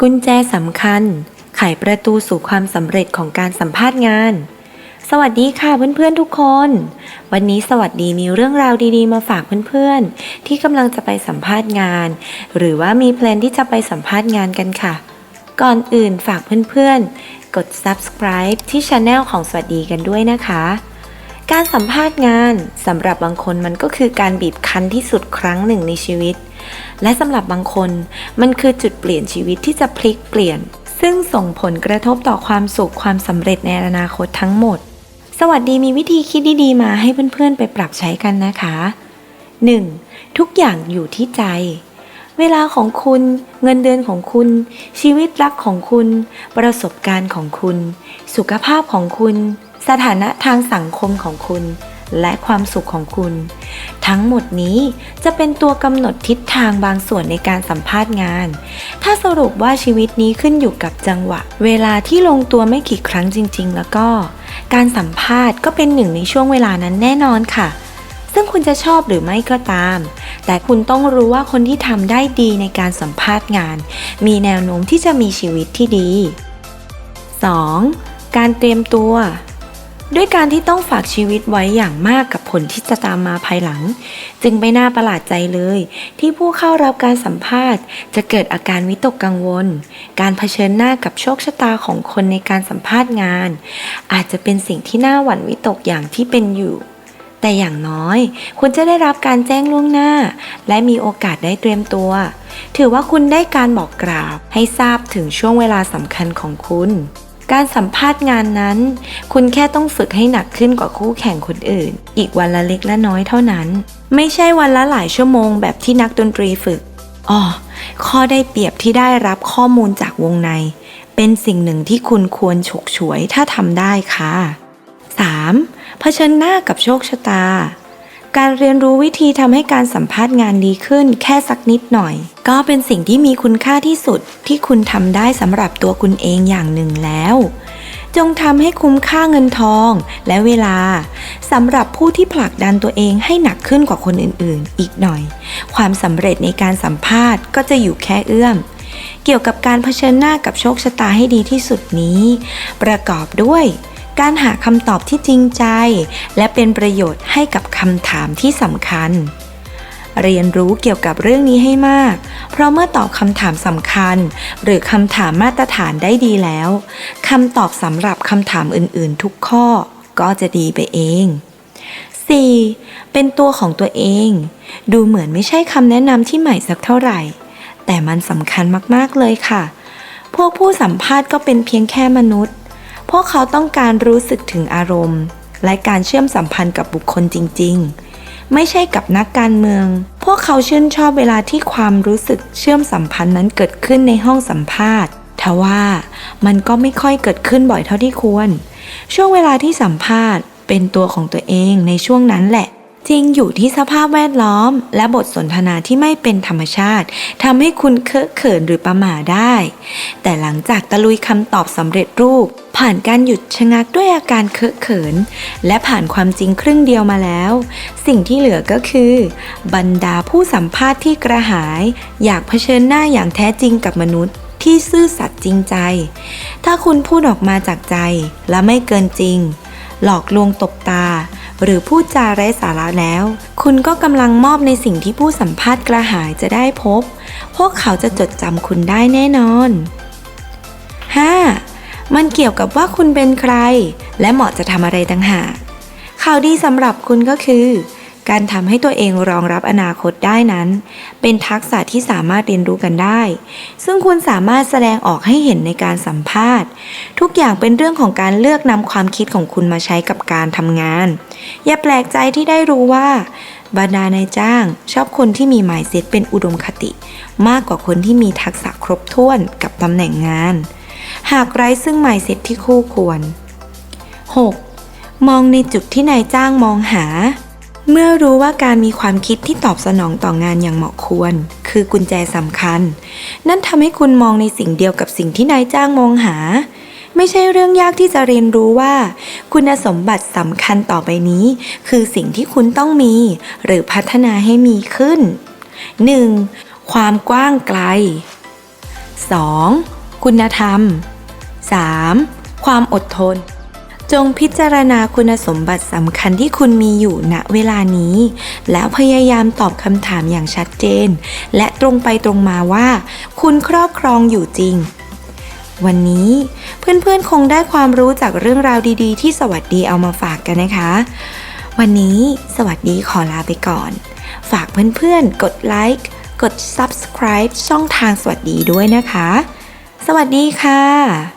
กุญแจสำคัญ ไขประตูสู่ความสำเร็จของการสัมภาษณ์งาน สวัสดีค่ะเพื่อนๆทุกคน วันนี้สวัสดีมีเรื่องราวดีๆ มาฝากเพื่อนๆ ที่กำลังจะไปสัมภาษณ์งาน หรือว่ามีแพลนที่จะไปสัมภาษณ์งานกันค่ะ ก่อนอื่นฝากเพื่อนๆ กด subscribe ที่ช anel ของสวัสดีกันด้วยนะคะ การสัมภาษณ์งานสำหรับบางคนมันก็คือการบีบคั้นที่สุดครั้งหนึ่งในชีวิต และสำหรับบางคนมันคือจุดเปลี่ยนชีวิตที่จะพลิกเปลี่ยน ซึ่งส่งผลกระทบต่อความสุขความสำเร็จในอนาคตทั้งหมด สวัสดีมีวิธีคิดดีๆมาให้เพื่อนๆ ไปปรับใช้กันนะคะ 1. ทุกอย่างอยู่ที่ใจ เวลาของคุณเงินเดือนของคุณ ชีวิตรักของคุณ ประสบการณ์ของคุณ สุขภาพของคุณ สถานะทางสังคมของคุณ และความสุขของคุณ ทั้งหมดนี้จะเป็นตัวกำหนดทิศทางบางส่วนในการสัมภาษณ์งาน ถ้าสรุปว่าชีวิตนี้ขึ้นอยู่กับจังหวะ เวลาที่ลงตัวไม่กี่ครั้งจริง ๆ แล้วก็ การสัมภาษณ์ก็เป็นหนึ่งในช่วงเวลานั้นแน่นอนค่ะซึ่งคุณจะชอบหรือไม่ก็ตาม แต่คุณต้องรู้ว่าคนที่ทำได้ดีในการสัมภาษณ์งาน มีแนวโน้มที่จะมีชีวิตที่ดี 2. การเตรียมตัว ด้วยการที่ต้องฝากชีวิตไว้อย่างมากกับผลที่จะตามมาภายหลัง จึงไม่น่าประหลาดใจเลย ที่ผู้เข้ารับการสัมภาษณ์ จะเกิดอาการวิตกกังวล การเผชิญหน้ากับโชคชะตาของคนในการสัมภาษณ์งาน อาจจะเป็นสิ่งที่น่าหวั่นวิตกอย่างที่เป็นอยู่ แต่อย่างน้อย คุณจะได้รับการแจ้งล่วงหน้า และมีโอกาสได้เตรียมตัว ถือว่าคุณได้การบอกกล่าวให้ทราบถึงช่วงเวลาสำคัญของคุณ การสัมภาษณ์งานนั้น คุณแค่ต้องฝึกให้หนักขึ้นกว่าคู่แข่งคนอื่น อีกวันละเล็กละน้อยเท่านั้น ไม่ใช่วันละหลายชั่วโมงแบบที่นักดนตรีฝึกอ๋อข้อได้เปรียบที่ได้รับข้อมูลจากวงใน เป็นสิ่งหนึ่งที่คุณควรฉกฉวยถ้าทำได้ค่ะ 3. เผชิญหน้ากับโชคชะตา การเรียนรู้วิธีทำให้การสัมภาษณ์งานดีขึ้นแค่สักนิดหน่อย ก็เป็นสิ่งที่มีคุณค่าที่สุดที่คุณทำได้สำหรับตัวคุณเองอย่างหนึ่งแล้ว จงทำให้คุ้มค่าเงินทองและเวลาสำหรับผู้ที่ผลักดันตัวเองให้หนักขึ้นกว่าคนอื่นๆ อีกหน่อย ความสำเร็จในการสัมภาษณ์ก็จะอยู่แค่เอื้อม เกี่ยวกับการเผชิญหน้ากับโชคชะตาให้ดีที่สุดนี้ ประกอบด้วย การหาคำตอบที่จริงใจ และเป็นประโยชน์ให้กับคำถามที่สำคัญ เรียนรู้เกี่ยวกับเรื่องนี้ให้มาก เพราะเมื่อตอบคำถามสำคัญ หรือคำถามมาตรฐานได้ดีแล้วคำตอบสำหรับคำถามอื่นๆ ทุกข้อก็จะดีไปเอง 4. เป็นตัวของตัวเอง ดูเหมือนไม่ใช่คำแนะนำที่ใหม่สักเท่าไหร่ แต่มันสำคัญมากๆเลยค่ะ พวกผู้สัมภาษณ์ก็เป็นเพียงแค่มนุษย์ พวกเขาต้องการรู้สึกถึงอารมณ์ และการเชื่อมสัมพันธ์กับบุคคลจริง ๆ ไม่ใช่กับนักการเมือง พวกเขาชื่นชอบเวลาที่ความรู้สึกเชื่อมสัมพันธ์นั้นเกิดขึ้นในห้องสัมภาษณ์ทว่ามันก็ไม่ค่อยเกิดขึ้นบ่อยเท่าที่ควร ช่วงเวลาที่สัมภาษณ์เป็นตัวของตัวเองในช่วงนั้นแหละ จริงอยู่ที่สภาพแวดล้อม และบทสนทนาที่ไม่เป็นธรรมชาติทำให้คุณเคอะเขินหรือประหม่าได้ แต่หลังจากตะลุยคำตอบสำเร็จรูป ผ่านการหยุดชะงักด้วยอาการเคอะเขิน และผ่านความจริงครึ่งเดียวมาแล้ว สิ่งที่เหลือก็คือ บรรดาผู้สัมภาษณ์ที่กระหาย อยากเผชิญหน้าอย่างแท้จริงกับมนุษย์ที่ซื่อสัตย์จริงใจ ถ้าคุณพูดออกมาจากใจและไม่เกินจริง หลอกลวงตบตา หรือพูดจาไร้สาระแล้ว คุณก็กำลังมอบในสิ่งที่ผู้สัมภาษณ์กระหายจะได้พบ พวกเขาจะจดจำคุณได้แน่นอน 5. มันเกี่ยวกับว่าคุณเป็นใคร และเหมาะจะทำอะไรต่างหากข่าวดีสำหรับคุณก็คือ การทำให้ตัวเองรองรับอนาคตได้นั้น เป็นทักษะที่สามารถเรียนรู้กันได้ ซึ่งคุณสามารถแสดงออกให้เห็นในการสัมภาษณ์ ทุกอย่างเป็นเรื่องของการเลือกนำความคิดของคุณมาใช้กับการทำงาน อย่าแปลกใจที่ได้รู้ว่าบรรดานายจ้าง ชอบคนที่มีหมายเซตเป็นอุดมคติ มากกว่าคนที่มีทักษะครบถ้วนกับตำแหน่งงาน หากไร้ซึ่งหมายเซตที่คู่ควร 6. มองในจุดที่นายจ้างมองหา เมื่อรู้ว่าการมีความคิดที่ตอบสนองต่องานอย่างเหมาะควร คือกุญแจสำคัญ นั่นทำให้คุณมองในสิ่งเดียวกับสิ่งที่นายจ้างมองหา ไม่ใช่เรื่องยากที่จะเรียนรู้ว่า คุณสมบัติสำคัญต่อไปนี้ คือสิ่งที่คุณต้องมี หรือพัฒนาให้มีขึ้น 1. ความกว้างไกล 2. คุณธรรม 3. ความอดทน จงพิจารณาคุณสมบัติสำคัญที่คุณมีอยู่ณเวลานี้ แล้วพยายามตอบคำถามอย่างชัดเจน และตรงไปตรงมาว่า คุณครอบครองอยู่จริง วันนี้เพื่อนๆคงได้ความรู้จากเรื่องราวดีๆ ที่สวัสดีเอามาฝากกันนะคะ วันนี้สวัสดีขอลาไปก่อน ฝากเพื่อนๆ กดไลค์กด subscribe ช่องทางสวัสดีด้วยนะคะ สวัสดีค่ะ